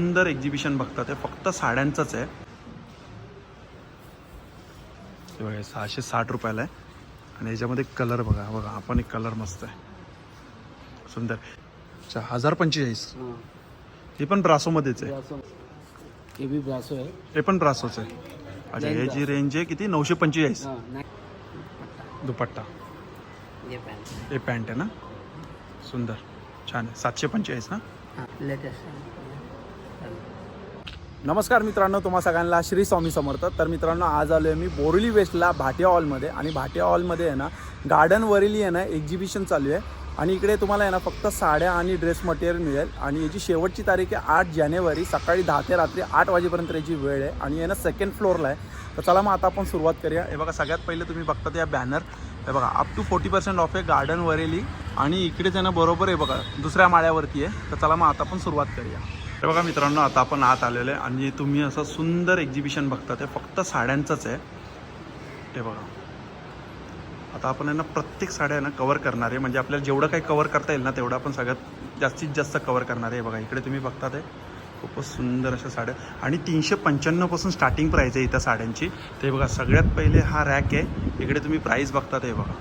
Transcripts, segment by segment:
सुंदर एक्झिबिशन बघता ते फक्त साड्यांचंच आहे. सहाशे साठ रुपयाला आहे. आणि याच्यामध्ये कलर बघा बघा हा पण एक कलर मस्त आहे. सुंदर. अच्छा हजार पंचेचाळीस. हाँ. पण ब्रासोमध्येच आहे. है पण ब्रासोच आहे. अच्छा हे जी रेंज आहे किती? नऊशे पंचेचाळीस. दुपट्टा. हे पॅन्ट आहे. ना? सुंदर. छान आहे. सातशे पंचेचाळीस ना? लेटेस्ट नमस्कार मित्रांनो तुम्हा सगळ्यांना श्री स्वामी समर्थ. तर मित्रांनो आज आलो आहे मी बोरिवली वेस्टला भाटिया हॉलमध्ये आणि भाटिया हॉलमध्ये आहे ना गार्डनवरील आहे ना एक्झिबिशन चालू आहे. आणि इकडे तुम्हाला आहे ना फक्त साड्या आणि ड्रेस मटेरियल मिळेल. आणि याची शेवटची तारीख आहे आठ जानेवारी सकाळी दहा ते रात्री आठ वाजेपर्यंत याची वेळ आहे. आणि आहे ना सेकंड फ्लोअरला आहे. तर चला मग आता आपण सुरुवात करूया. हे बघा सगळ्यात पहिले तुम्ही बघता या बॅनर हे बघा up to forty percent off आहे गार्डनवरील आणि इकडेच आहे ना बरोबर आहे बघा दुसऱ्या माळ्यावरती आहे. तर चला मग आता आपण सुरुवात करूया. हे बघा मित्रांनो आता आपण आत आलेलो आहे आणि तुम्ही असं सुंदर एक्झिबिशन बघता ते फक्त साड्यांचंच आहे. ते बघा. आता आपण आहे ना प्रत्येक साड्या आहे ना कवर करणार आहे. म्हणजे आपल्याला जेवढं काही कवर करता येईल ना तेवढं आपण सगळ्यात जास्तीत जास्त कवर करणार आहे. बघा इकडे तुम्ही बघता ते. खूपच सुंदर अशा साड्या. आणि तीनशे पंच्याण्णवपासून स्टार्टिंग प्राईस आहे इथं साड्यांची. ते बघा सगळ्यात पहिले हा रॅक आहे. इकडे तुम्ही प्राईस बघता ते बघा.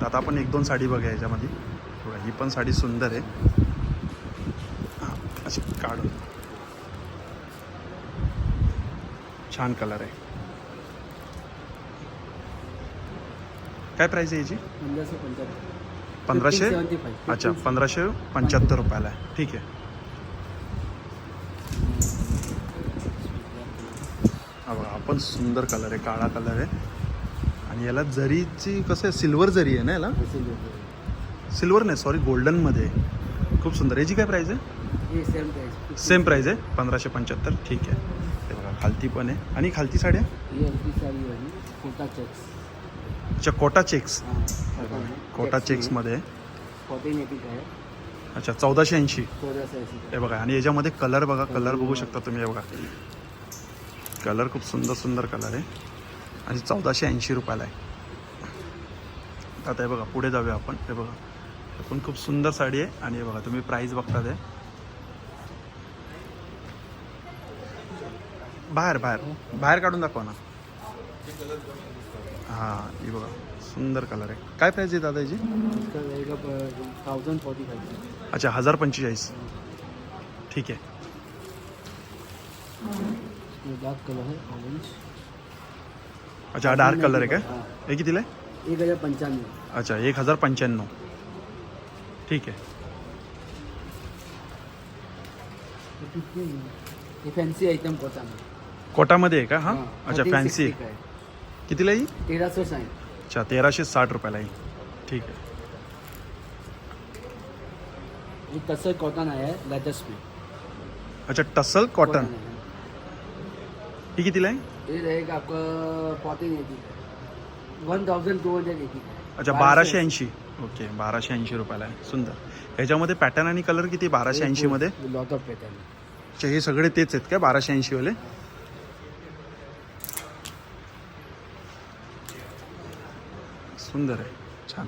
तर आता आपण एक दोन साडी बघा याच्यामध्ये. बघा ही पण साडी सुंदर आहे. हां अशी काढून छान कलर आहे. काय प्राईस आहे याची? पंधराशे अच्छा पंधराशे पंच्याहत्तर रुपयाला आहे. ठीक आहे. हा बघा हा पण सुंदर कलर आहे काळा कलर आहे. आणि याला जरीची कसं आहे सिल्वर जरी आहे ना याला? सिल्वर नाही सॉरी गोल्डनमध्ये खूप सुंदर. याची काय प्राईस आहे? सेम प्राईस आहे पंधराशे पंच्याहत्तर. ठीक आहे. हे बघा खालती पण आहे. आणि खालती साड्या अच्छा कोटा चेक्स कोटा चेक्समध्ये अच्छा चौदाशे ऐंशी. हे बघा आणि याच्यामध्ये कलर बघा कलर बघू शकता तुम्ही हे बघा. कलर खूप सुंदर सुंदर कलर आहे. आणि चौदाशे ऐंशी रुपयाला आहे. आता हे बघा पुढे जाऊया आपण. हे बघा पण खूप सुंदर साडी आहे. आणि हे बघा तुम्ही प्राईस बघता ते. बाहेर बाहेर. बाहेर काढून दाखवा ना. हां ही बघा. सुंदर कलर आहे. काय प्राईस आहे दादा याची इसका रहेगा अच्छा हजार पंचेचाळीस. ठीक आहे. डार्क कलर आहे ऑरेंज अच्छा हा डार्क कलर आहे काय हे कितीला आहे? एक हज़ार पंच्याण्णव अच्छा एक हजार पंच्याण्णव. ठीक आहे. हे फॅन्सी आयटम कोटा कोटामध्ये आहे का? हां? अच्छा 1460 फॅन्सी कितीला तेरह सौ साठ. अच्छा तेराशे साठ रुपयाला ही ठीक आहे. ये टसर कॉटन है लेटेस्ट में अच्छा टसल कॉटन है। कितीला आहे? ये रहेगा आपका fourteen eighty one thousand two hundred eighty अच्छा बाराशे ऐंशी. ओके बाराशे ऐंशी रुपयाला आहे. सुंदर. याच्यामध्ये पॅटर्न आणि कलर किती बाराशे ऐंशीमध्ये लॉट ऑफ पैटर्न अच्छा हे सगळे तेच आहेत का? बाराशे ऐंशीवाले सुंदर आहे. छान.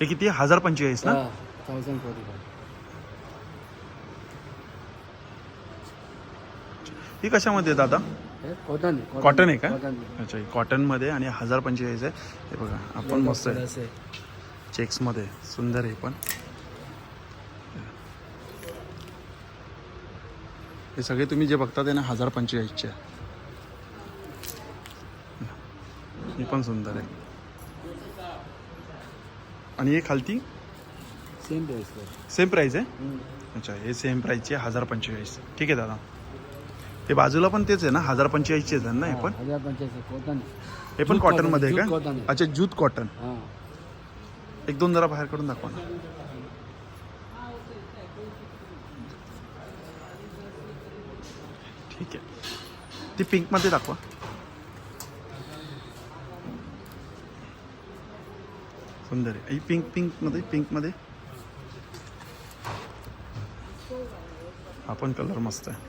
हे किती? हजार पंचेचाळीस ना? थाउजेंड फोर्टी फाइव ही कशामध्ये आहे दादा? कॉटन कॉटन आहे का? कॉटन अच्छा कॉटनमध्ये आणि हजार पंचेचाळीस आहे. हे बघा आपण मस्त आहे. से चेक्समध्ये सुंदर आहे पण. हे सगळे तुम्ही जे बघता ते ना हजार पंचेचाळीसचे आहे. ही पण सुंदर आहे. आणि हे खालती? सेम प्राइस पर सेम प्राईस आहे? अच्छा हे सेम प्राईसचे हजार पंचेचाळीस. ठीक आहे दादा. हे बाजूला पण तेच आहे ना हजार पंचेचाळीसचेच आहे ना हे पण? हजार पंचायत कॉटन हे पण कॉटनमध्ये आहे जूट का कॉटन. अच्छा जूत कॉटन एक दोन जरा बाहेर काढून दाखवा ना. ठीक आहे. ती पिंकमध्ये दाखवा. सुंदर आहे. ही पिंक पिंकमध्ये पिंकमध्ये हा पण कलर मस्त आहे.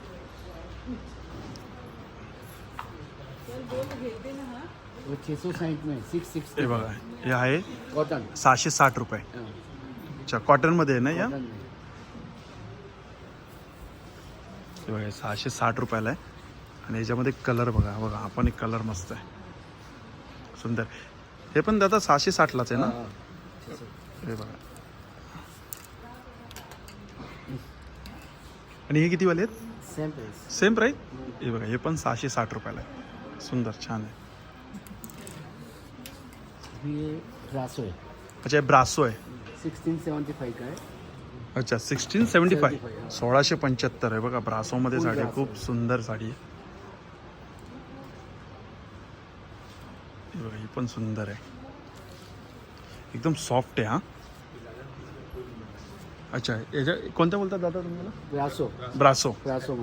हे बघा हे आहे कॉटन सहाशे साठ रुपये. अच्छा कॉटनमध्ये आहे ना या. हे बघा सहाशे साठ रुपयाला आहे. आणि याच्यामध्ये कलर बघा बघा हा पण एक कलर मस्त आहे. सुंदर. हे पण दादा सहाशे साठलाच आहे ना? हा, बघा. आणि हे किती वाले आहेत price. सेम प्राईस हे बघा हे पण सहाशे साठ रुपयाला आहे. सुंदर छान आहे. ब्रासो आहे. अच्छा हे ब्रासो आहे. सिक्स्टीन सेवन्टी फाईव्ह अच्छा सिक्स्टीन सेवन्टी फाय 75, सोळाशे पंच्याहत्तर आहे बघा ब्रासोमध्ये साडी आहे. खूप सुंदर साडी आहे. पण सुंदर आहे एकदम सॉफ्ट आहे हा? अच्छा याच्या कोणत्या बोलतात दादा तुम्हाला ब्रासो। ब्रासो। ब्रासो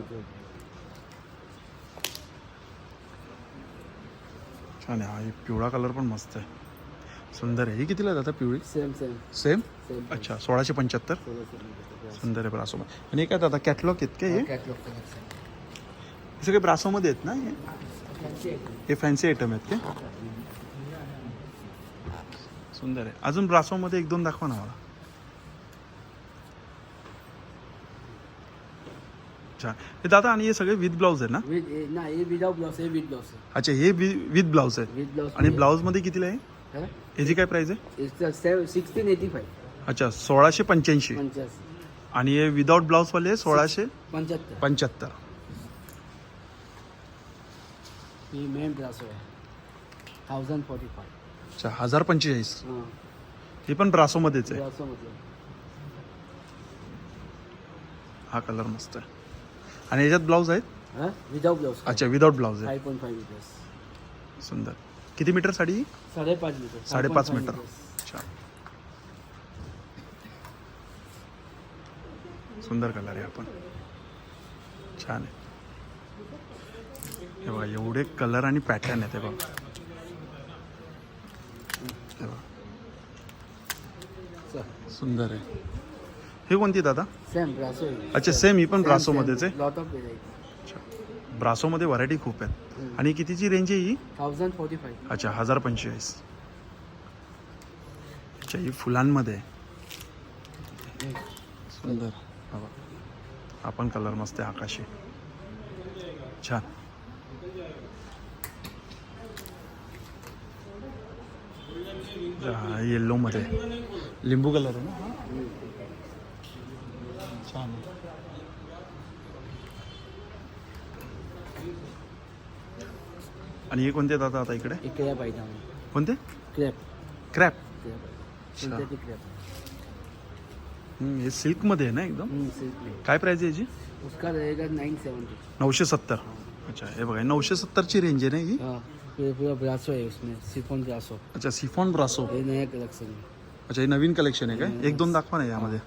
छान आहे हा हे पिवळा कलर पण मस्त आहे सुंदर आहे ही कितीला आहे दादा पिवळी? Same same. सेम अच्छा सोळाशे पंच्याहत्तर? सुंदर आहे ब्रासो आणि हे काय दादा कॅटलॉग आहेत का हे हे? सगळे ब्रासोमध्ये आहेत ना हे? हे फॅन्सी आयटम आहेत का? सुंदर आहे. अजून ब्रासोमध्ये एक दोन दाखवा ना मला. अच्छा हे दादा आणि हे सगळे विथ ब्लाऊज आहे ना? विथ नाही हे विदाउट ब्लाउज हे विथ ब्लाउज अच्छा हे विथ ब्लाऊज आहे विथ ब्लाउज आणि ब्लाऊजमध्ये कितीला आहे? ह्याची काय प्राइस आहे? सिक्स्टीन एटी फाईव्ह अच्छा सोळाशे पंच्याऐंशी. आणि हे विदाऊट ब्लाऊजवाले सोळाशे पंच्याहत्तर. पंच्याहत्तर. ही मेन आहे. थाउजंड फोर्टी फाय अच्छा हजार पंचेचाळीस. हां. हे पण ब्रासोमध्येच आहे. म्हटलं हा कलर मस्त आहे. आणि याच्यात ब्लाऊज आहेत? हां? विदाउट ब्लाउज अच्छा विदाऊट ब्लाऊज आहे. फाईव्ह पॉईंट फाईव्ह मीटर्स सुंदर. किती मीटर साडी ही? साडेपाच मीटर साडेपाच मीटर अच्छा. सुंदर कलर आहे आपण छान आहे. हे बघा एवढे कलर आणि पॅटर्न आहेत हे बघा. हे बघा सुंदर आहे. हे कोणती दादा? सेम ब्रासो आहे. अच्छा सेम ही पण ब्रासोमध्येच आहे? लॉट ऑफ व्हेरायटी अच्छा. ब्रासोमध्ये व्हरायटी खूप आहेत. आणि कितीची रेंज आहे ही? थाउजंड फोर्टी फाईव्ह अच्छा हजार पंचेचाळीस. अच्छा ही फुलांमध्ये आहे. सुंदर. हा बघ. हा पण कलर मस्त आहे आकाशी. छान. हा येल्लो मध्ये लिंबू कलर आहे ना? छान आणि हे कोणते दादा आता इकडे? क्रॅप आहे कोणते? Crepe. Crepe. Crepe. Synthetic crepe हम्म, हे सिल्कमध्ये आहे ना एकदम? काय प्राइस आहे याची? उसका रहेगा सेवेंटी नऊशे सत्तर. अच्छा हे बघा नऊशे सत्तरची रेंज आहे ना ही. हाँ पूरा ब्रासो है उसमें सिफोन ब्रासो अच्छा सिफॉन ब्रासो ये नया कलेक्शन है। अच्छा हे नवीन कलेक्शन आहे काय? एक दोन दाखवा ना यामध्ये।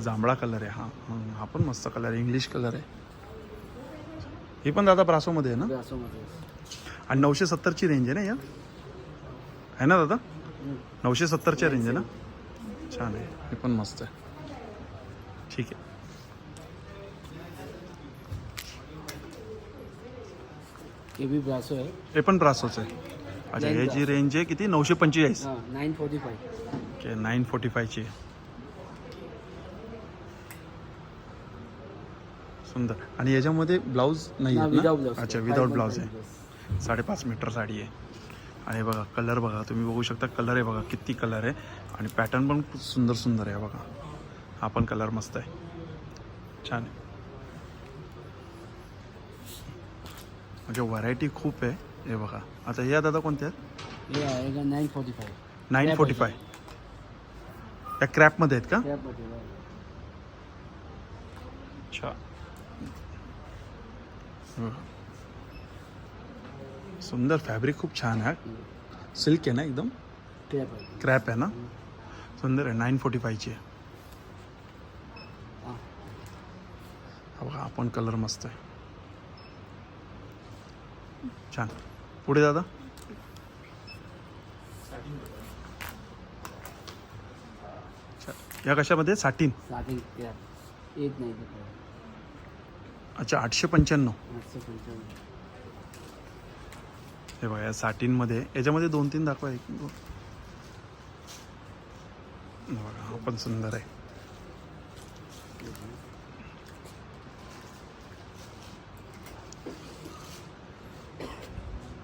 जांभळा कलर आहे हा. हं, हा पण मस्त कलर आहे इंग्लिश कलर आहे. ही पण दादा ब्रासोमध्ये आहे ना? ब्रासो मध्ये आणि नऊशे सत्तरची रेंज आहे ना या आहे ना दादा? नऊशे सत्तरच्या रेंज आहे ना? छान आहे. हे पण मस्त आहे. ठीक आहे. ये भी ब्रासो है हे पण ब्रासोच आहे. अच्छा हे जी रेंज आहे किती? नऊशे पंचेचाळीस. हाँ nine forty five okay nine forty फायची सुंदर. आणि याच्यामध्ये ब्लाऊज नाही आहेत ना अच्छा विदाउट ब्लाऊज आहे. साडेपाच मीटर साडी आहे. आणि बघा कलर बघा. तुम्ही बघू शकता कलर आहे बघा किती कलर आहे. आणि पॅटर्न पण खूप सुंदर सुंदर आहे बघा. हा पण कलर मस्त आहे. छान आहे. म्हणजे व्हरायटी खूप आहे. हे बघा. आता या दादा कोणत्या आहेत? Nine forty five nine forty five या क्रॅपमध्ये आहेत का? मटेरियल अच्छा. सुंदर फॅब्रिक खूप छान आहे. सिल्क आहे ना एकदम? है क्रॅप आहे ना? सुंदर आहे नाईन फोर्टी फायची आहे. बघा आपण कलर मस्त आहे. छान. पुढे दादा. या कशामध्ये? फाइव अच्छा आठशे पंच्याण्णव. हे बघा या साठींमध्ये याच्यामध्ये दोन तीन दाखवा एक बघा हा पण सुंदर आहे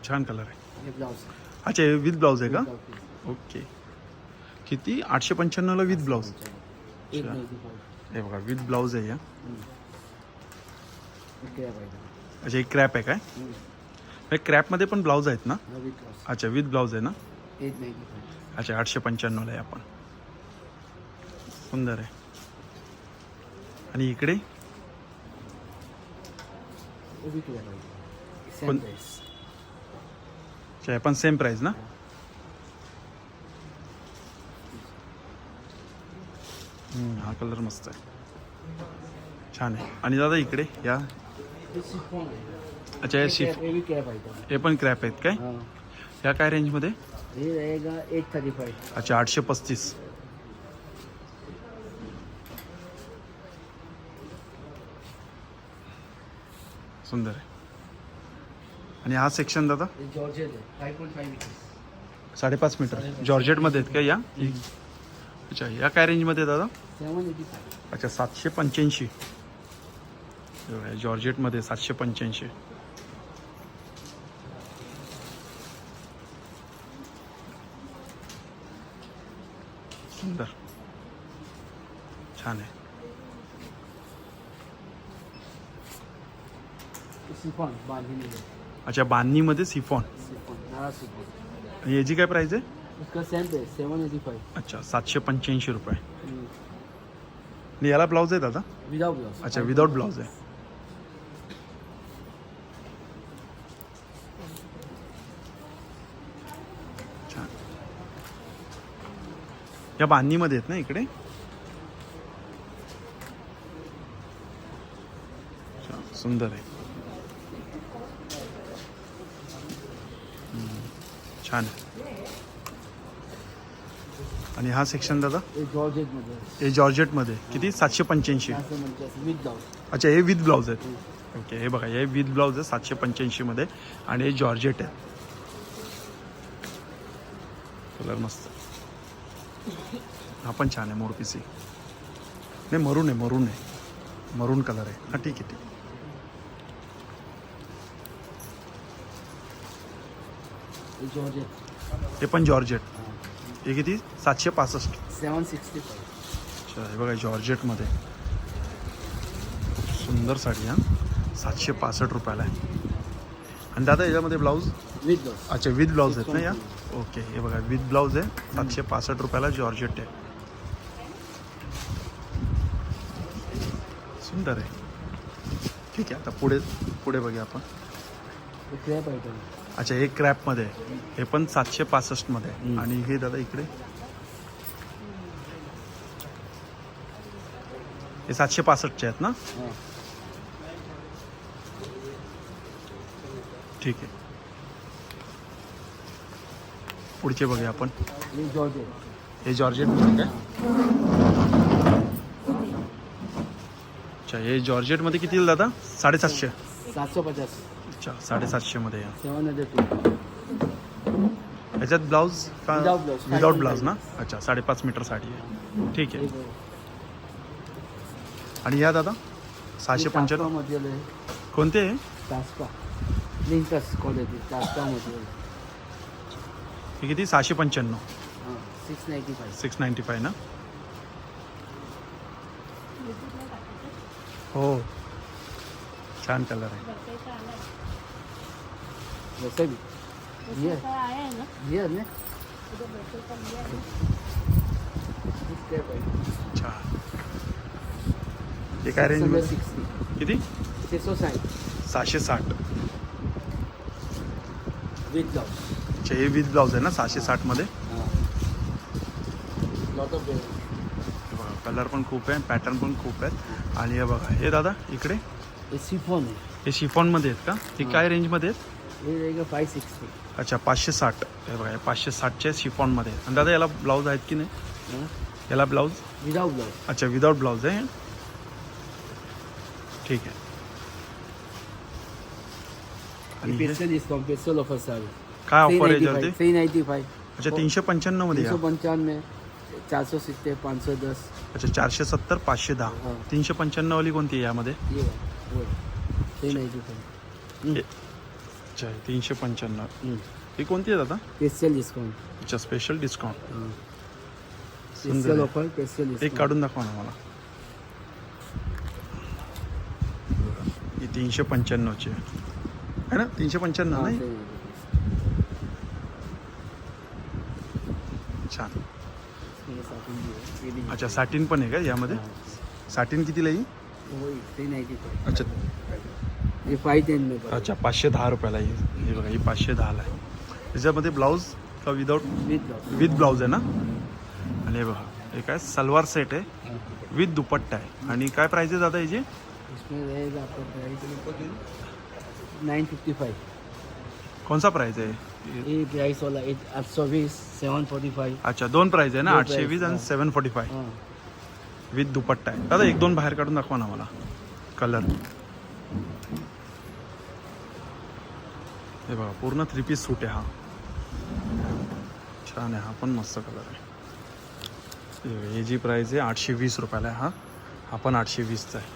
छान कलर आहे अच्छा हे विथ ब्लाऊज आहे का ओके किती आठशे पंच्याण्णवला विथ ब्लाऊज हे बघा विथ ब्लाऊज आहे या अच्छा एक क्रॅप आहे काय क्रॅपमध्ये पण ब्लाऊज आहेत ना अच्छा विथ ब्लाऊज आहे ना अच्छा आठशे पंच्याण्णवला आहे आपण सुंदर आहे. आणि इकडे? पण- सेम प्राईस अच्छा पण सेम प्राईस ना? हा कलर मस्त आहे. छान आहे. आणि दादा इकडे या. अच्छा हे शिफ हे हे पण क्रॅप आहेत काय? या काय रेंजमध्ये ये अच्छा आठशे पस्तीस. सुंदर आहे. आणि हा सेक्शन दादा? जॉर्जेट साडेपाच मीटर. जॉर्जेटमध्ये आहेत का या? अच्छा या काय रेंजमध्ये दादा? सेवन एटी फाइव अच्छा सातशे पंच्याऐंशी. एवढं आहे, जॉर्जेटमध्ये सातशे पंच्याऐंशी. सुंदर. छान आहे. सिफॉन अच्छा बांधणीमध्ये सिफॉन. Chiffon chiffon. आणि याची काय प्राईस आहे? सेम सेवन एटी फाइव अच्छा सातशे पंच्याऐंशी रुपये. आणि याला ब्लाऊज आहे दादा विदाउट ब्लाउज अच्छा विदाउट ब्लाऊज आहे. छान. या बांधणीमध्ये आहेत ना इकडे? छान, सुंदर आहे. छान. आहे आणि हा सेक्शन दादा? ये जॉर्जेटमध्ये है. हे जॉर्जेटमध्ये. किती? सातशे पंच्याऐंशी. अच्छा हे विथ ब्लाऊज आहेत. ओके हे बघा हे विथ ब्लाऊज आहे सातशे पंच्याऐंशीमध्ये आणि हे जॉर्जेट आहे कलर मस्त. हा पण छान आहे मोरपीसी नाही मरून आहे मरून आहे. मरून कलर आहे. हा ठीक आहे ठीक आहे. जॉर्जेट. हे पण जॉर्जेट. हे किती? सातशे पासष्ट. सेवन सिक्स्टी फाइव अच्छा हे बघा जॉर्जेटमध्ये. खूप सुंदर साडी हा. सातशे पासष्ट रुपयाला आहे. आणि दादा याच्यामध्ये ब्लाऊज? विद ब्लाउज अच्छा विथ ब्लाऊज आहेत ना या? ओके हे बघा विथ ब्लाऊज आहे. सातशे पासष्ट रुपयाला जॉर्जेट आहे. सुंदर आहे. ठीक आहे आता पुढे पुढे बघूया आपण. आयटम अच्छा हे क्रॅपमध्ये. हे पण सातशे पासष्टमध्ये. आणि हे दादा इकडे. हे सातशे पासष्टचे आहेत ना? ठीक आहे. पुढचे बघूया आपण. जॉर्जेट हे जॉर्जेटमध्ये काय अच्छा हे जॉर्जेटमध्ये किती दादा? साडेसातशे. सात सौ पचास. अच्छा साडेसातशेमध्ये या. सेवन ह्याच्यात ब्लाऊज का? Without blouse. विदाउट ब्लाऊज ना? अच्छा साडेपाच मीटर साडी आहे. ठीक आहे. आणि या दादा? सहाशे पंच्याण्णव? कोणते? आहे लिंकस मटेरियल. हे किती? सहाशे पंच्याण्णव. हां six ninety five six ninety five ना? हो. छान कलर आहे. वैसे भी ये ये है अच्छा हे काय रेंज किती सौ साठ सहाशे साठ विथ ब्लाउज अच्छा हे विथ ब्लाऊज आहे ना सहाशे साठमध्ये हाँ हे कलर पण खूप आहे पॅटर्न पण खूप आहेत. आणि हे बघा हे दादा इकडे? ये सिफॉन है हे शिफॉनमध्ये आहेत का? हे हां. काय रेंजमध्ये आहेत? ये रहेगा फाइव सिक्सटी अच्छा पाचशे साठ. हे बघा हे पाचशे साठचे शिफॉनमध्ये. आणि दादा याला ब्लाऊज आहेत की नाही? याला ब्लाऊज विदाउट ब्लाउज अच्छा विदाउट ब्लाऊज आहे. ठीक आहे. आणि हे डिस्काउंट स्पेशल ऑफर चालू काय ऑफर आहे थ्री अच्छा तीनशे पंच्याण्णवमध्ये तीन का सौ पंचानवे चार सौ सित्तेर पाँच सौ दस. अच्छा चारशे सत्तर पाचशे दहा. हा. तीनशे पंच्याण्णव वाली कोणती आहे यामध्ये? ये थ्री हे- अच्छा तीनशे पंच्याण्णव. ही कोणती आहे दादा? स्पेशल डिस्काउंट अच्छा स्पेशल डिस्काउंट सुंदर स्पेशल आहे. ऑफर स्पेशल एक काढून दाखवा ना मला. ही तीनशे पंच्याण्णवची आहे. है ना? तीनशे पंच्याण्णव नाही? छान. अच्छा साटीन पण आहे का यामध्ये? साटीन कितीला येईल फाइव अच्छा टेन अच्छा पाचशे दहा रुपयाला येईल हे बघा ही पाचशे दहाला आहे. त्याच्यामध्ये ब्लाऊज का विदाऊट विथ ब्लाऊज आहे ना? आणि हे बघा हे काय? सलवार सेट आहे. विथ दुपट्टा आहे. आणि काय आहे दादा याची? प्राइस नाइन फिफ्टी फाइव कोणचा प्राईज आहे? ये प्राइस वाला एट आठ सौ बीस सेवन फोर्टी फाइव अच्छा दोन प्राईज आहे ना? आठशे वीस आणि. सेवन फोर्टी फाय हाँ. विथ दुपट्टा आहे. दादा एक दोन बाहेर काढून दाखवा ना मला. कलर हे बघा पूर्ण थ्री पीस सूट आहे हा. छान आहे हा पण मस्त कलर आहे. हे जी प्राईस आहे आठशे वीस रुपयाला आहे हा. हा पण आठशे वीसचा आहे.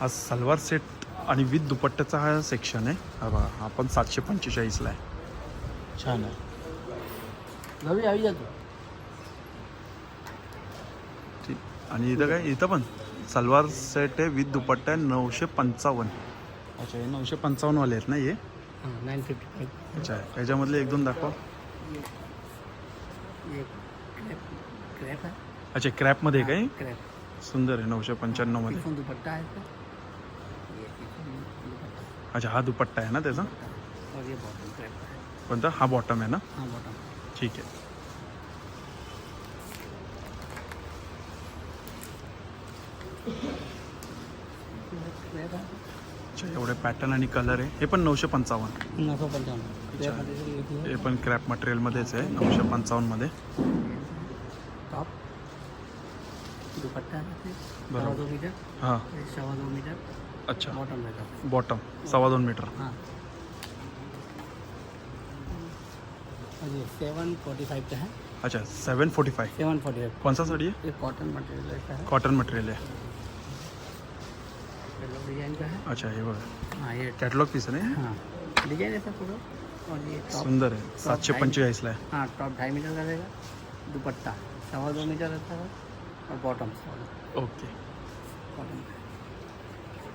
हा सलवार सेट आणि विथ दुपट्ट्याचा हा सेक्शन आहे. हा बघा हा पण सातशे पंचेचाळीसला आहे. छान आहे रवि आ जातो ठीक आणि इथं काय इथं पण. सलवार सेट आहे विथ दुपट्टा आहे नऊशे पंचावन्न. अच्छा हे नऊशे पंचावन्नवाले आहेत ना हे? हाँ नाइन फिफ्टी फाइव अच्छा याच्यामधले एक दोन दाखवा. ये क्रैप क्रैप है अच्छा क्रॅपमध्ये काय? क्रैप सुंदर आहे नऊशे पंच्याण्णवमध्ये. दुपट्टा अच्छा हा दुपट्टा आहे ना त्याचा? और ये बॉटम क्रैप का है कोणता? हा बॉटम आहे ना? हाँ बॉटम ठीक आहे क्रैप है अच्छा एवढे पॅटर्न आणि कलर आहे. हे पण नऊशे पंचावन्न. है पण क्रॅप मटेरियलमध्येच आहे नऊशे पंचावन्नमध्ये टॉप दुपट्टा है बराबर. मीटर हां. मीटर अच्छा. बॉटम सव्वा दोन मीटर हाँ. सेवन फोर्टी फाइव का है अच्छा seven forty five seven forty five कोणता साडी कॉटन मटेरियल है कॉटन मटेरियल आहे. डिजाइन का है? अच्छा हे बघा. हाँ ये कॅटलॉग पीस आहे ना हाँ? डिजाइन ऐसा पूरा और ये टॉप सुंदर आहे. सातशे पंचेचाळीसला आहे. हाँ टॉप ढाई मीटर का? रहेगा दुपट्टा सवा दो मीटर रहता है और bottom okay. Cotton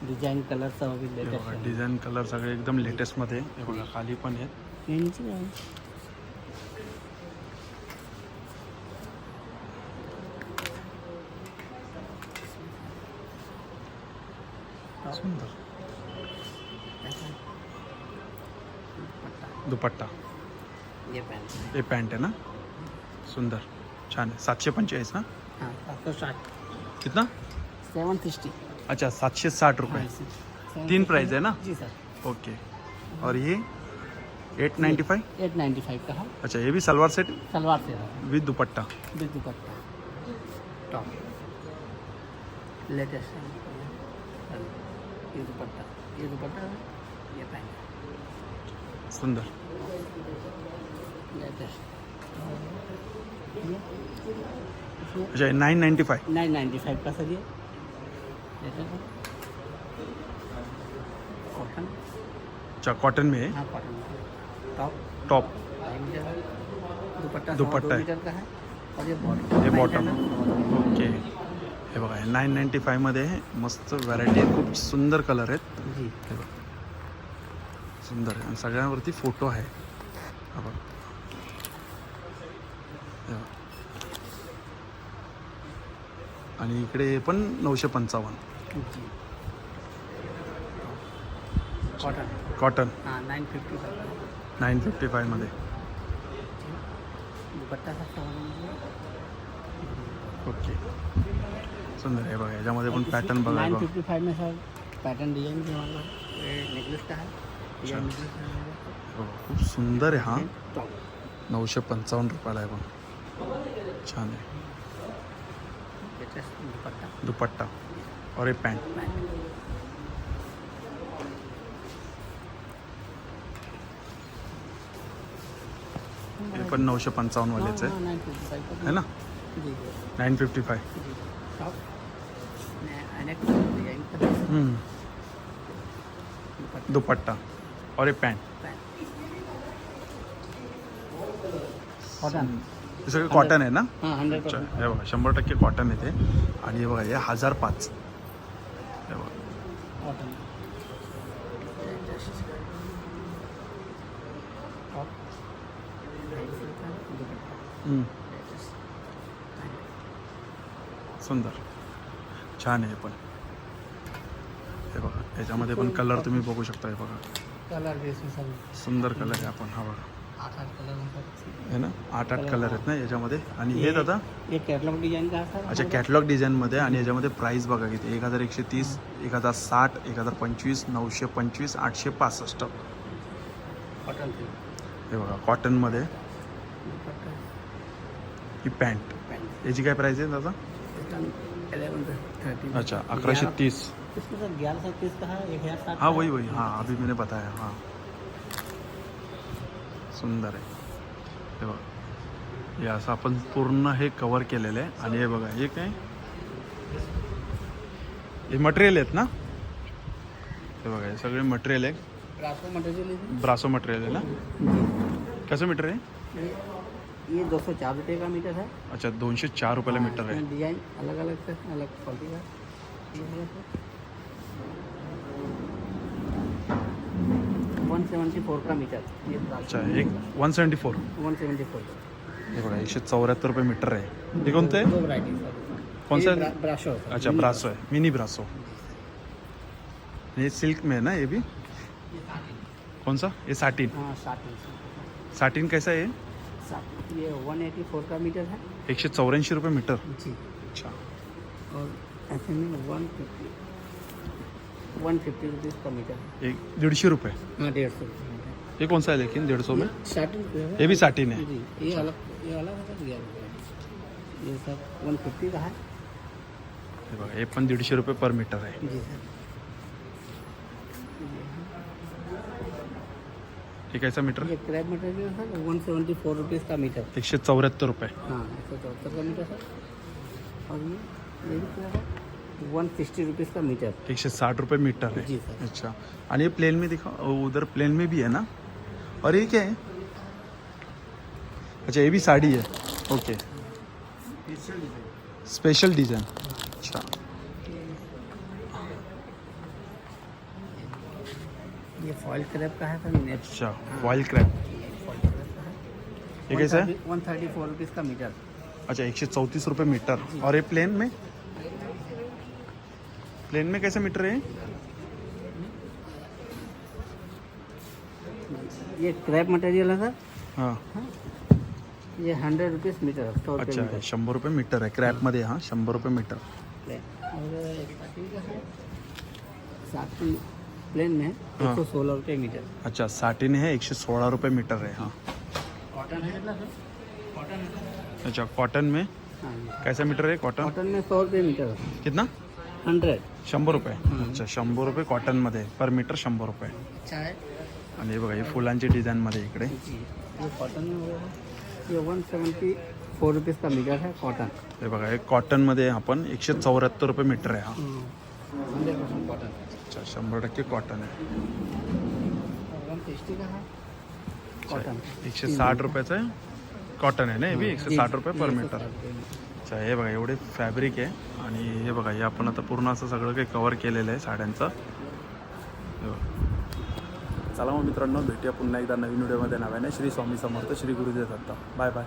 design colour सब अभी हे लेटेस्ट बघा डिझाईन कलर सगळे एकदम लेटेस्टमध्ये आहे. हे बघा खाली पण आहेत. ये है। सुंदर। है। दुपट्टा। ये पैंट है। हे पॅन्ट आहे ना? सुंदर। छान आहे सातशे पंचेचाळीस ना हाँ सात साठ। कितना? Seven sixty. अच्छा सातशे साठ रुपये। तीन प्राइस है ना? जी सर ओके और ये? Eight ninety five eight ninety five का है। अच्छा ये भी सलवार सेट? सलवार से है। With dupatta. With dupatta. Top latest है। ये दुपट्टा ये दुपट्टा है, ये पैंट सुंदर। अच्छा nine ninety five nine ninety five का सर ये। कॉटन अच्छा कॉटन में है। हाँ कॉटन टॉप टॉप है दुपट्टा दुपट्टा दुपट्टा है। और ये बॉटम ये मीटर। ओके हे बघा नाईन नाईन्टी फायमध्ये मस्त व्हरायटी आहे खूप सुंदर कलर आहेत. हे बघा. सुंदर आहे. आणि सगळ्यांवरती फोटो आहे. हा बघा. आणि इकडे पण नऊशे पंचावन्न. कॉटन कॉटन हाँ नाइन फिफ्टी नाईन फिफ्टी फायमध्ये ओके. सुंदर आहे बघा याच्यामध्ये पण पॅटर्न बघा. फिफ्टी फाइव में सर पैटर्न ये नेकलेस है है खूप सुंदर आहे हा. नऊशे पंचावन्न रुपयाला आहे पण छान आहे. दुपट्टा. दुपट्टा. और पैंट पैंट हे पण नऊशे पंचावन्न वालेच आहे. है ना? नाईन फिफ्टी फाय टॉप का दुपट्टा। और ये पैंट। हे सगळे कॉटन आहे ना? हाँ अच्छा हे बघा शंभर टक्के कॉटन येते आणि हे बघा हे हज़ार पाच. हे बघा. हम्म, सुंदर. छान आहे पण. हे बघा याच्यामध्ये पण कलर तुम्ही बघू शकता हे बघा. सुंदर कलर आहे आपण हा बघा. आठ आठ कलर में सब है ना आठ आठ कलर आहेत ना याच्यामध्ये. आणि हे दादा? कैटलॉग सर अच्छा कॅटलॉग डिझाईनमध्ये आणि याच्यामध्ये प्राईस बघा किती. एक हजार एकशे तीस एक हजार साठ एक हजार पंचवीस नऊशे पंचवीस आठशे पासष्ट. कॉटन हे बघा कॉटनमध्ये ही पॅन्ट याची काय प्राईस आहे दादा? अच्छा अकराशे तीस. है हाँ वही वही हाँ अभी मैंने बताया हाँ। सुंदर आहे हे बघा हे असं आपण पूर्ण हे कवर केलेलं आहे. आणि हे बघा हे काय? हे मटेरियल आहेत ना? हे बघा हे सगळे मटेरियल आहे ब्रासो मटेरियल ब्रासो मटेरियल आहे ना? कसं मीटर आहे? ये- दो सौ चार रुपये का मीटर है। अच्छा दोनशे चार रुपयाला मीटर आहे डिजाइन अलग अलग से अलग क्वालिटी का। है वन सेवेंटी फोर का मीटर। ये अच्छा एक one seventy four one seventy four हे बघा एकशे चौऱ्याहत्तर रुपये मीटर आहे. हे कोणतं? आहे दो है? अच्छा ब्रासो है मिनी ब्रासो. ये सिल्क में है ना ये भी कौन सा ये साटिन हाँ साठ इंच साटिन कैसा है ये साठ ये वन एटी फोर का मीटर है। एकशे चौऱ्याऐंशी रुपये मीटर? जी। अच्छा। और ऐसे में one fifty one fifty rupees का मीटर एक दीडशे रुपये हाँ डेढ़ सौ ये कौन सा है लेकिन डेढ़ सौ में? ये भी साटिन है। जी ये अलग ये अलग है सर ये सब वन फिफ्टी का है। हे बघा हे पण दीडशे रुपये पर मीटर आहे जी सर हे कैसा मीटर? ये मटेरियल है sir one seventy four rupees का मीटर। एकशे चौऱ्याहत्तर रुपये हाँ एक सौ चौहत्तर का मीटर सर और ये ये भी है? वन सिक्सटी रुपीज़ का मीटर। एकशे साठ रुपये मीटर है। जी सर। अच्छा। आणि ये प्लेन में दिखा उधर प्लेन में भी है ना? और ये क्या है? अच्छा ये भी साड़ी है। ओके। स्पेशल डिज़ाइन अच्छा। ये फॉइल क्रैप का है सर अच्छा फॉइल क्रैप ये कैसा है? वन थर्टी फोर रुपीज़ का मीटर अच्छा एकशे चौतीस रुपये मीटर और ये प्लेन में? प्लेन में कैसे मीटर है ये? क्रैप मटेरियल है सर हाँ। ये हंड्रेड रुपीज़ मीटर है सौ रुपये अच्छा मीटर शंभर रुपये मीटर आहे क्रॅपमध्ये हा। शंभर रुपये मीटर प्लेन एक का है। में एक हाँ। सौ सोलह रुपये मीटर। अच्छा साटिन है एकशे सोळा रुपये मीटर आहे हा। कॉटन है ना सर कॉटन है अच्छा कॉटन में? हाँ जी। कैसा मीटर आहे कॉटन कॉटन में सौ रुपये मीटर है। कितना? हंड्रेड। शंभर रुपये अच्छा शंभर रुपये कॉटनमध्ये पर मीटर शंभर रुपये अच्छा है। आणि हे बघा हे फुलांची डिझाईनमध्ये इकडे. जी ये कॉटन में वो है। ये वन सेवेंटी फोर रुपीज़ का मीटर है कॉटन हे बघा हे कॉटनमध्ये आपण एकशे चौऱ्याहत्तर रुपये मीटर आहे हा. हंड्रेड परसेंट कॉटन अच्छा शंभर टक्के कॉटन आहे. है? एकशे साठ रुपयाचं आहे? कॉटन आहे ना हे बी? एकशे साठ रुपये पर मीटर अच्छा हे बघा एवढे फॅब्रिक आहे. आणि हे बघा हे आपण आता पूर्ण असं सगळं काही कवर केलेलं आहे साड्यांचं. चला मग मित्रांनो भेटूया पुन्हा एकदा नवीन व्हिडिओमध्ये नव्याने श्री स्वामी समर्थ श्री गुरुदेव दत्त. Bye bye